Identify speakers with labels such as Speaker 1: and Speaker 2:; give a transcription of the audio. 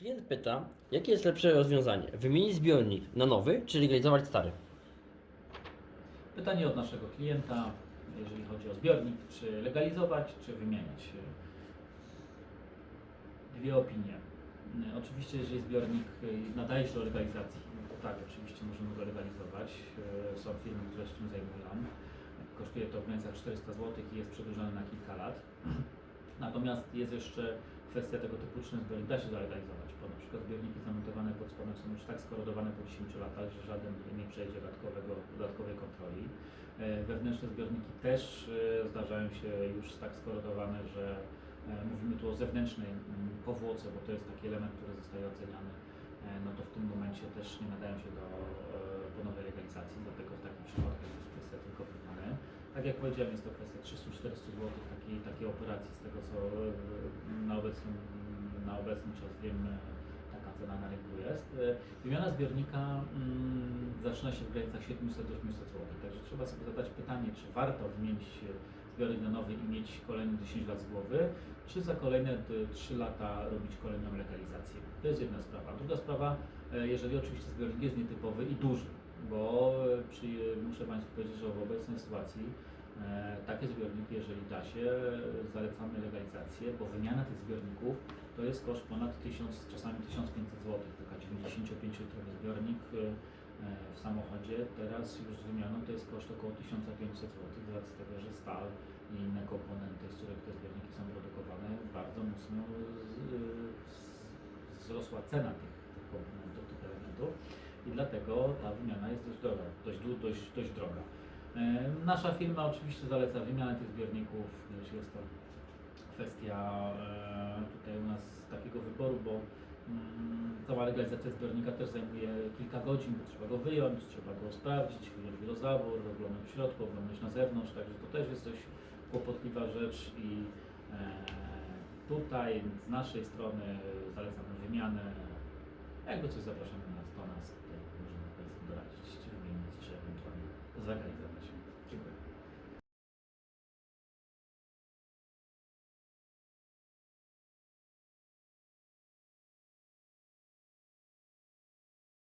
Speaker 1: Klient pyta, jakie jest lepsze rozwiązanie? Wymienić zbiornik na nowy, czy legalizować stary?
Speaker 2: Pytanie od naszego klienta, jeżeli chodzi o zbiornik, czy legalizować, czy wymieniać. Dwie opinie. Oczywiście, jeżeli zbiornik nadaje się do legalizacji, no to tak, oczywiście możemy go legalizować. Są firmy, które się tym zajmują. Kosztuje to w granicach 400 zł i jest przedłużone na kilka lat. Natomiast jest jeszcze kwestia tego typu, czy ten zbiornik da się zalegalizować, bo na przykład zbiorniki zamontowane pod spodem są już tak skorodowane po 10 latach, że żaden nie przejdzie dodatkowego, dodatkowej kontroli. E, Wewnętrzne zbiorniki też e, zdarzają się już tak skorodowane, że e, mówimy tu o zewnętrznej mm, powłoce, bo to jest taki element, który zostaje oceniany, no to w tym momencie też nie nadają się do ponownej legalizacji, dlatego w takich przypadkach jest kwestia tylko wymiany. Tak jak powiedziałem, jest to kwestia 300-400 zł takiej, takiej operacji, z tego co na obecny czas wiem, e, taka cena na rynku jest. E, Wymiana zbiornika mm, zaczyna się w granicach 700-800 zł, także trzeba sobie zadać pytanie, czy warto wymienić zbiornik na nowy i mieć kolejne 10 lat z głowy, czy za kolejne d- 3 lata robić kolejną legalizację. To jest jedna sprawa. Druga sprawa, e, jeżeli oczywiście zbiornik jest nietypowy i duży, bo e, przy, muszę Państwu powiedzieć, że w obecnej sytuacji takie zbiorniki, jeżeli da się, e, zalecamy legalizację, bo wymiana tych zbiorników to jest koszt ponad 1000, czasami 1500 zł. Taka 95-litrowy zbiornik e, w samochodzie teraz już z wymianą to jest koszt około 1500 zł, z tego, że stal i inne komponenty, z których te zbiorniki są produkowane, bardzo mocno z- wzrosła cena tych, tych komponentów, tych elementów i dlatego ta wymiana jest dość droga. Dość, dość, dość droga. Nasza firma oczywiście zaleca wymianę tych zbiorników, gdyż jest to kwestia e, tutaj u nas takiego wyboru, bo mm, cała legalizacja zbiornika też zajmuje kilka godzin, bo trzeba go wyjąć, trzeba go sprawdzić, wyjąć wielozawór, oglądać w środku, oglądać na zewnątrz, także to też jest dość kłopotliwa rzecz i e, tutaj z naszej strony zalecamy wymianę. Jakby coś zapraszamy nas do nas,